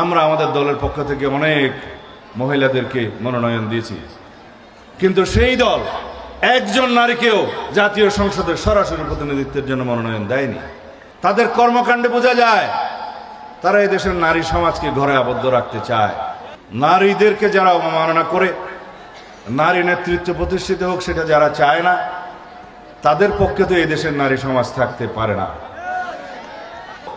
আমরা আমাদের দলের পক্ষ থেকে অনেক মহিলাদেরকে মনোনয়ন দিয়েছি। কিন্তু সেই দল একজন নারীকেও জাতীয় সংসদের সরাসরি প্রতিনিধিত্বের জন্য মনোনয়ন দেয়নি। তাদের কর্মকাণ্ডে বোঝা যায়, তারা দেশের নারী সমাজকে ঘরে আবদ্ধ রাখতে চায়। নারীদেরকে যারা অবমাননা করে, নারী নেতৃত্ব প্রতিষ্ঠিত হোক সেটা যারা চায় না, তাদের পক্ষে তো এই দেশের নারী সমাজ থাকতে পারে না।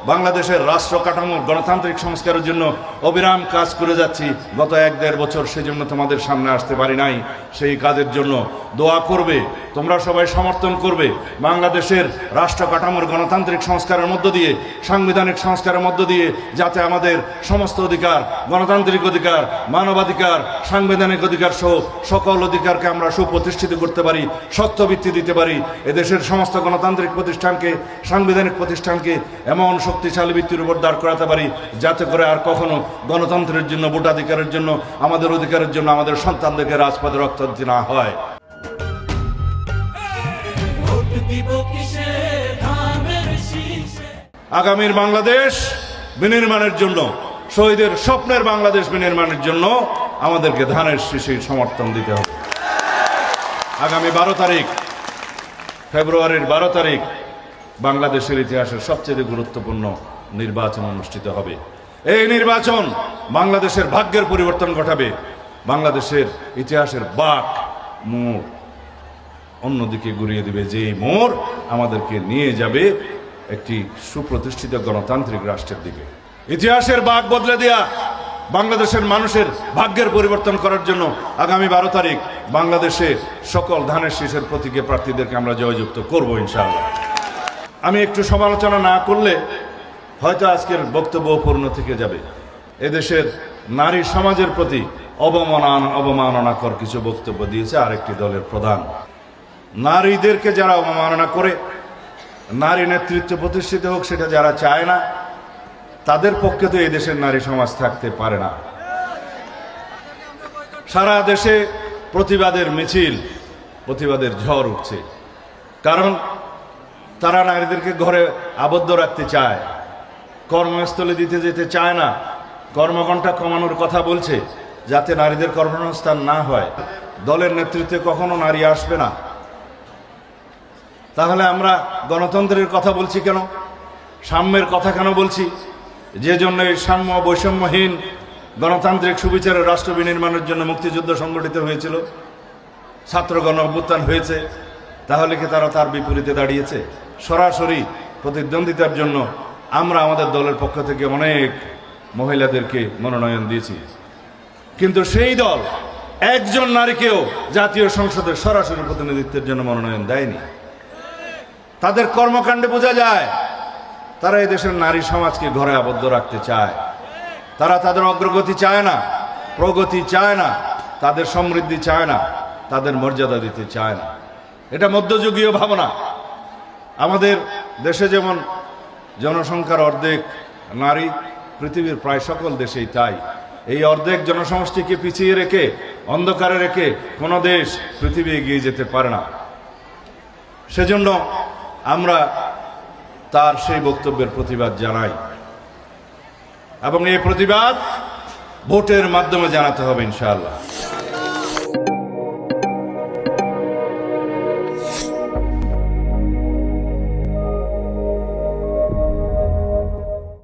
বাংলাদেশের রাষ্ট্র কাঠামোর গণতান্ত্রিক সংস্কারের জন্য অবিরাম কাজ করে যাচ্ছি। গত এক দেড় বছর সেজন্য তোমাদের সামনে আসতে পারি নাই। সেই কাজের জন্য দোয়া করবে, তোমরা সবাই সমর্থন করবে। বাংলাদেশের রাষ্ট্র কাঠামোর, গণতান্ত্রিক সংস্কারের মধ্য দিয়ে, সাংবিধানিক সংস্কারের মধ্য দিয়ে, যাতে আমাদের সমস্ত অধিকার, গণতান্ত্রিক অধিকার, মানবাধিকার, সাংবিধানিক অধিকার সহ সকল অধিকারকে আমরা সুপ্রতিষ্ঠিত করতে পারি সত্যভিত্তি দিতে পারি। এদেশের সমস্ত গণতান্ত্রিক প্রতিষ্ঠানকে, সাংবিধানিক প্রতিষ্ঠানকে এমন শক্তিশালী ভিত্তির উপর দাঁড় করাতে পারি যাতে করে আর কখনো গণতন্ত্রের জন্য ভোটাধিকারের জন্য আমাদের অধিকারের জন্য আমাদের সন্তানদেরকে রাজপথে রক্ত না হয়। আগামীর বাংলাদেশ বিনির্মাণের জন্য শহীদের স্বপ্নের বাংলাদেশ বিনির্মাণের জন্য আমাদেরকে ধানের শীষের সমর্থন দিতে হবে। আগামী বারো তারিখ ফেব্রুয়ারির বারো তারিখ বাংলাদেশের ইতিহাসের সবচেয়ে গুরুত্বপূর্ণ নির্বাচন অনুষ্ঠিত হবে। এই নির্বাচন বাংলাদেশের ভাগ্যের পরিবর্তন ঘটাবে। বাংলাদেশের ইতিহাসের বাক মোড় অন্যদিকে ঘুরিয়ে দেবে। যে মোড় আমাদেরকে নিয়ে যাবে একটি সুপ্রতিষ্ঠিত গণতান্ত্রিক রাষ্ট্রের দিকে। ইতিহাসের বাঘ বদলে দেয়া, বাংলাদেশের মানুষের ভাগ্যের পরিবর্তন করার জন্য আগামী বারো তারিখ বাংলাদেশে সকল ধানের শীষের প্রতীকে প্রার্থীদেরকে আমরা জয়যুক্ত করব ইনশাআল্লাহ। আমি একটু সমালোচনা না করলে হয়তো আজকের বক্তব্য পূর্ণ থেকে যাবে। এদেশের নারী সমাজের প্রতি অবমাননা, অবমাননাকর কিছু বক্তব্য দিয়েছে আরেকটি দলের প্রধান। নারীদেরকে যারা অবমাননা করে, নারী নেতৃত্ব প্রতিষ্ঠিত হোক সেটা যারা চায় না, তাদের পক্ষে তো এই দেশের নারী সমাজ থাকতে পারে না। সারা দেশে প্রতিবাদের মিছিল, প্রতিবাদের ঝড় উঠছে। কারণ তারা নারীদেরকে ঘরে আবদ্ধ রাখতে চায়। কর্মস্থলে দিতে যেতে চায় না। কর্মঘণ্টা কমানোর কথা বলছে, যাতে নারীদের কর্মসংস্থান না হয়। দলের নেতৃত্বে কখনো নারী আসবে না। তাহলে আমরা গণতন্ত্রের কথা বলছি কেন? সাম্যের কথা কেন বলছি? যে জন্য এই সাম্য বৈষম্যহীন গণতান্ত্রিক সুবিচারের রাষ্ট্র বিনির্মাণের জন্য মুক্তিযুদ্ধ সংগঠিত হয়েছিল। ছাত্র গণ অভ্যুত্থান হয়েছে। তাহলে কি তারা তার বিপরীতে দাঁড়িয়েছে? সরাসরি প্রতিদ্বন্দ্বিতার জন্য আমরা আমাদের দলের পক্ষ থেকে অনেক মহিলাদেরকে মনোনয়ন দিয়েছি। কিন্তু সেই দল একজন নারীকেও জাতীয় সংসদের সরাসরি প্রতিনিধিত্বের জন্য মনোনয়ন দেয়নি। তাদের কর্মকাণ্ডে বোঝা যায়, তারা এই দেশের নারী সমাজকে ঘরে আবদ্ধ রাখতে চায়। তারা তাদের অগ্রগতি চায় না, প্রগতি চায় না, তাদের সমৃদ্ধি চায় না, তাদের মর্যাদা দিতে চায় না। এটা মধ্যযুগীয় ভাবনা। আমাদের দেশে যেমন জনসংখ্যার অর্ধেক নারী, পৃথিবীর প্রায় সকল দেশেই তাই। এই অর্ধেক জনসমষ্টিকে পিছিয়ে রেখে, অন্ধকারে রেখে কোনো দেশ পৃথিবী এগিয়ে যেতে পারে না। সেজন্য আমরা তার সেই বক্তব্যের প্রতিবাদ জানাই। এবং এই প্রতিবাদ ভোটের মাধ্যমে জানাতে হবে ইনশাআল্লাহ।